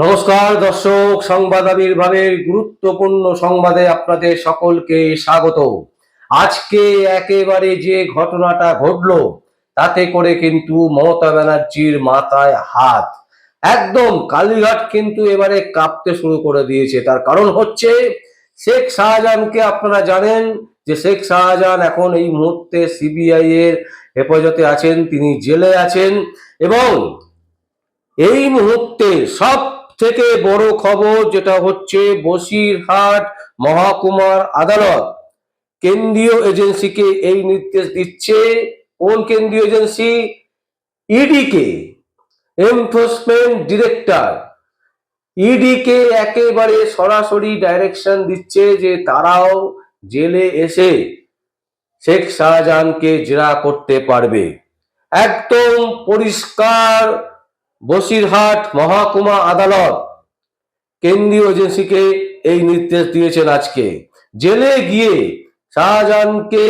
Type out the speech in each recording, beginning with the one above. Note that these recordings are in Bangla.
নমস্কার দর্শক, সংবাদ আবির্ভাবের গুরুত্বপূর্ণ সংবাদে আপনাদের সকলকে স্বাগত। আজকে একেবারে যে ঘটনাটা ঘটলো, তাতে করে কিন্তু মমতা ব্যানার্জির মাথায় হাত। একদম কালীঘাট কিন্তু এবারে কাঁপতে শুরু করে দিয়েছে। তার কারণ হচ্ছে, শেখ শাহজাহানকে আপনারা জানেন যে শেখ শাহজাহান এখন এই মুহূর্তে সিবিআই এর হেফাজতে আছেন, তিনি জেলে আছেন এবং এই মুহূর্তে সব থেকে বড় খবর যেটা হচ্ছে বসিরহাট মহাকুমার আদালত। কেন্দ্রীয় এজেন্সিকে এই নির্দেশ দিচ্ছে। কোন কেন্দ্রীয় এজেন্সি? ইডি কে এনফোর্সমেন্ট ডিরেক্টর। ইডি কে একেবারে সরাসরি ডাইরেকশন দিচ্ছে যে তারাও জেলে এসে শেখ শাহজাহানকে জেরা করতে পারবে। একদম পরিষ্কার বসিরহাট মহকুমা আদালত। কেন্দ্রীয় এজেন্সিকে এই নির্দেশ দিয়েছেন আজকে। জেলে গিয়ে শাহজাহানকে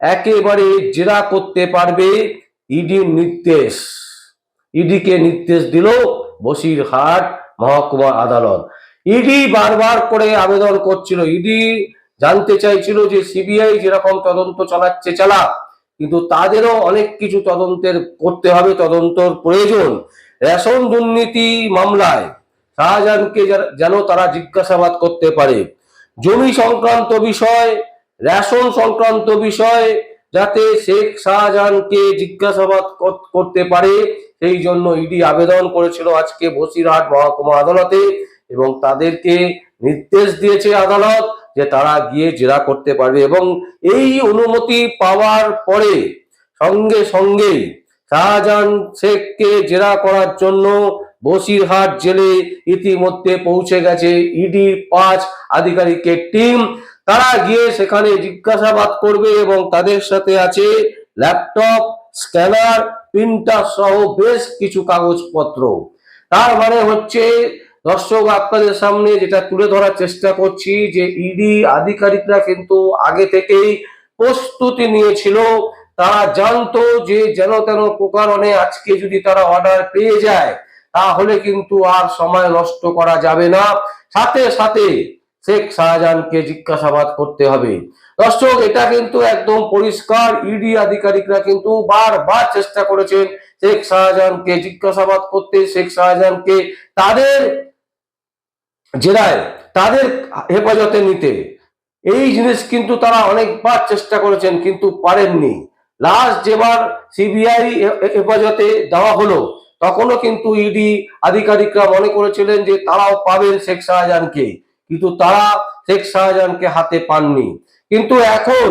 একেবারে জেরা করতে পারবে ইডির নির্দেশ। ইডিকে নির্দেশ দিল বসিরহাট মহকুমা আদালত। ইডি বারবার করে আবেদন করছিল। ইডি জানতে চাইছিল যে সিবিআই যেরকম তদন্ত চালাচ্ছে, চালাক। কিন্তু তাদেরও অনেক কিছু তদন্তের করতে হবে, তদন্তর প্রয়োজন। রেশন দুর্নীতি মামলায় শাহজাহানকে যেন- তারা জিজ্ঞাসাবাদ করতে পারে। জমি সংক্রান্ত বিষয়, রেশন সংক্রান্ত বিষয়, যাতে শেখ শাহজাহানকে জিজ্ঞাসাবাদ করতে পারে, সেই জন্য ইডি আবেদন করেছিল আজকে বসিরহাট মহকুমা আদালতে এবং তাদেরকে নির্দেশ দিয়েছে আদালত যে তারা গিয়ে জেরা করতে পারবে এবং এই অনুমতি পাওয়ার পরে সঙ্গে সঙ্গেই শাহজাহান শেখকে জেরা করার জন্য বসিরহাট জেলে ইতিমধ্যে পৌঁছে গেছে ইডির পাঁচ আধিকারিকের টিম। তারা গিয়ে সেখানে জিজ্ঞাসাবাদ করবে এবং তাদের সাথে আছে ল্যাপটপ, স্ক্যানার, প্রিন্টার সহ বেশ কিছু কাগজপত্র। তার মানে হচ্ছে দর্শক, আপনাদের সামনে যেটা তুলে ধরার চেষ্টা করছি যে ইডি আধিকারিকরা কিন্তু আগে থেকেই প্রস্তুতি নিয়েছিল তারা জানতো যে যেন তেন প্রকারণে আজকে যদি তারা অর্ডার পেয়ে যায়, তাহলে কিন্তু আর সময় নষ্ট করা যাবে না। সাথে সাথে শেখ শাহজাহানকে জিজ্ঞাসাবাদ করতে হবে। দর্শক, এটা কিন্তু একদম পরিষ্কার। ইডি আধিকারিকরা কিন্তু বারবার চেষ্টা করেছেন শেখ শাহজাহানকে জিজ্ঞাসাবাদ করতে। শেখ শাহজাহানকে তাদের জেরায়, তাদের হেফাজতে নিতে। এই জিনিস কিন্তু তারা অনেকবার চেষ্টা করেছেন, কিন্তু পারেননি। লাস্ট যেবার সিবিআই হেফাজতে দেওয়া হলো, তখনও কিন্তু ইডি আধিকারিকরা মনে করেছিলেন যে তারাও পাবেন শেখ শাহজাহানকে, কিন্তু তারা শেখ শাহজাহানকে হাতে পাননি। কিন্তু এখন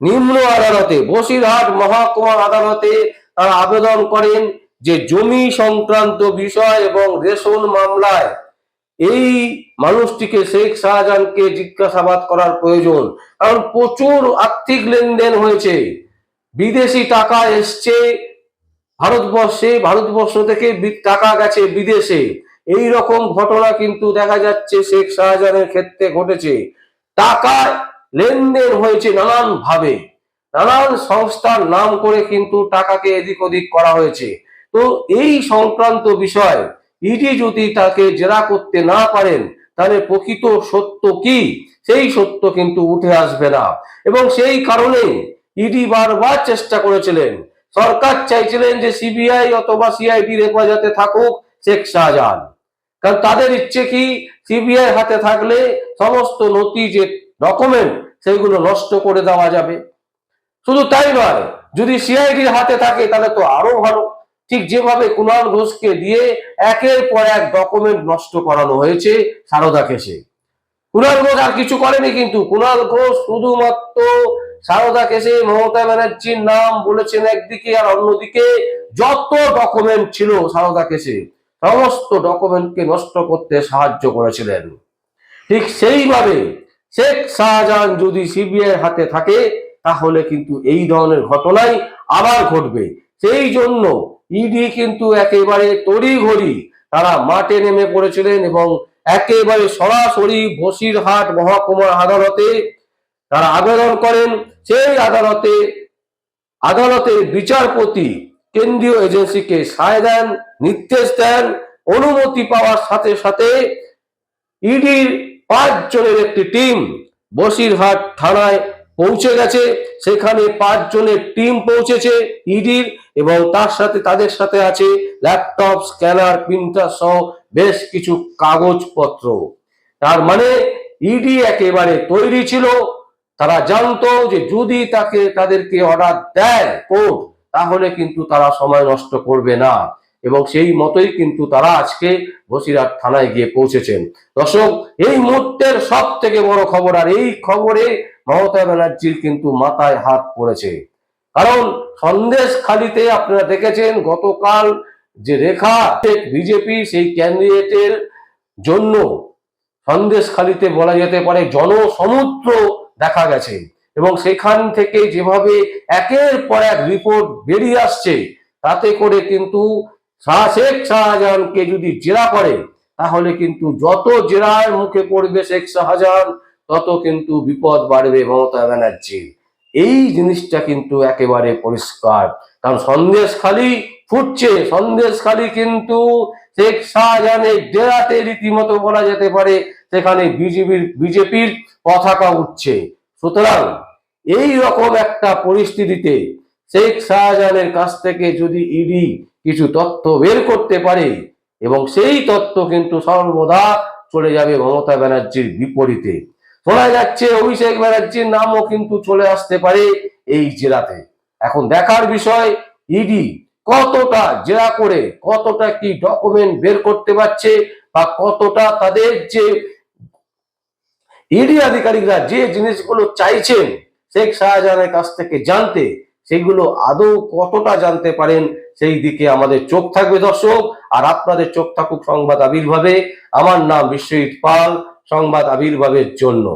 নিম্ন আদালতে, বসিরহাট মহকুমা আদালতে তারা আবেদন করেন যে জমি সংক্রান্ত বিষয় এবং রেশন মামলায় এই মানুষটিকে শেখ শাহজাহানকে জিজ্ঞাসাবাদ করার প্রয়োজন। কারণ প্রচুর আর্থিক লেনদেন হয়েছে। বিদেশি টাকা এসছে, ভারতবর্ষে, ভারতবর্ষ থেকে টাকা গেছে বিদেশে। এই রকম ঘটনা কিন্তু দেখা যাচ্ছে শেখ শাহজাহানের ক্ষেত্রে ঘটেছে। টাকা লেনদেন হয়েছে নানান ভাবে নানান সংস্থার নাম করে কিন্তু টাকাকে এদিক ওদিক করা হয়েছে। তো এই সংক্রান্ত বিষয়, ইডি যদি তাকে জেরা করতে না পারেন, তাহলে প্রকৃত সত্য কি? সেই সত্য কিন্তু উঠে আসবে না। এবং সেই কারণে ইডি বারবার চেষ্টা করেছিলেন। সরকার চাইছিলেন যে সিবিআই অথবা সিআইডির হেফাজতে থাকুক শেখ শাহজাহান। কারণ তাদের ইচ্ছে কি, সিবিআই হাতে থাকলে সমস্ত নথি যে ডকুমেন্ট সেইগুলো নষ্ট করে দেওয়া যাবে। শুধু তাই নয়, যদি সিআইডির হাতে থাকে তাহলে তো আরও ভালো। ঠিক যেভাবে কুণাল ঘোষকে দিয়ে একের পর এক ডকুমেন্ট নষ্ট করানো হয়েছে সারদা কেসে। কুণাল ঘোষ আর কিছু করেনি কিন্তু, কুণাল ঘোষ শুধুমাত্র সারদা কেসে মমতা ব্যানার্জির নাম বলেছেন একদিকে আর অন্যদিকে যত ডকুমেন্ট ছিল সারদা কেসে, সমস্ত ডকুমেন্টকে নষ্ট করতে সাহায্য করেছিলেন। ঠিক সেইভাবে শেখ শাহজাহান যদি সিবিআই হাতে থাকে, তাহলে কিন্তু এই ধরনের ঘটনাই আবার ঘটবে। সেই জন্য ইডি কিন্তু একেবারে তড়িঘড়ি তারা মাঠে নেমে পড়েছিলেন এবং একেবারে সরাসরি বসিরহাট মহকুমা আদালতে তারা আবেদন করেন, সেই আদালতে আদালতের বিচারপতি কেন্দ্রীয় এজেন্সিকে সায় দেন, নির্দেশ দেন, অনুমতি পাওয়ার সাথে সাথে ইডির পাঁচ জনের একটি টিম বসিরহাট থানায় পৌঁছে গেছে। সেখানে পাঁচ জনের টিম পৌঁছেছে ইডির এবং তার সাথে তাদের সাথে আছে ল্যাপটপ, স্ক্যানার, প্রিন্টার সহ বেশ কিছু কাগজপত্র। তার মানে ইডি একেবারে তৈরি ছিল। তারা জানতো যে যদি তাকে, তাদেরকে অর্ডার দেয় কোর্ট, তাহলে কিন্তু তারা সময় নষ্ট করবে না। এবং সেই মতোই কিন্তু তারা আজকে বসিরহাট থানায় গিয়ে পৌঁছেছেন। দর্শক, এই মুহূর্তের সব থেকে বড় খবর, আর এই খবরে মমতা ব্যানার্জির কিন্তু মাথায় হাত পড়েছে। কারণ সন্দেশ খালিতে আপনারা দেখেছেন, গতকাল যে রেখা, বিজেপি সেই ক্যান্ডিডেটের জন্য সন্দেশ খালিতে বলা যেতে পারে জনসমুদ্র দেখা গেছে। এবং সেখান থেকে যেভাবে একের পর এক রিপোর্ট বেরিয়ে আসছে, তাতে করে কিন্তু শাহ শেখ শাহজাহানকে যদি জেরা করে, তাহলে কিন্তু যত জেরার মুখে পড়বে শেখ শাহজাহান, তত কিন্তু বিপদ বাড়বে মমতা ব্যানার্জি এই জিনিসটা কিন্তু একেবারে পরিষ্কার। কারণ সন্দেশ খালি ফুটছে, সন্দেশ খালি কিন্তু শেখ শাহজাহানের ডেরাতে রীতিমতো বলা যেতে পারে সেখানে বিজেপির বিজেপির পতাকা উঠছে। সুতরাং এই রকম একটা পরিস্থিতিতে শেখ শাহজাহানের কাছ থেকে যদি ইডি কিছু তথ্য বের করতে পারে এবং সেই তথ্য কিন্তু সর্বদা চলে যাবে মমতা ব্যানার্জির বিপরীতে। শোনা যাচ্ছে অভিষেক ব্যানার্জির নামও কিন্তু চলে আসতে পারে এই জেলাতে। এখন দেখার বিষয় ইডি কতটা জেরা করে, কতটা কি ডকুমেন্ট বের করতে পারছে বা কতটা তাদের যে ইডি আধিকারিকরা যে জিনিসগুলো চাইছেন শেখ শাহজাহানের কাছ থেকে জানতে, সেগুলো আদৌ কতটা জানতে পারেন, সেই দিকে আমাদের চোখ থাকবে দর্শক। আর আপনাদের চোখ থাকুক সংবাদ আবির্ভাবে। আমার নাম বিশ্বজিৎ পাল, সংবাদ আবির্ভাবের জন্য।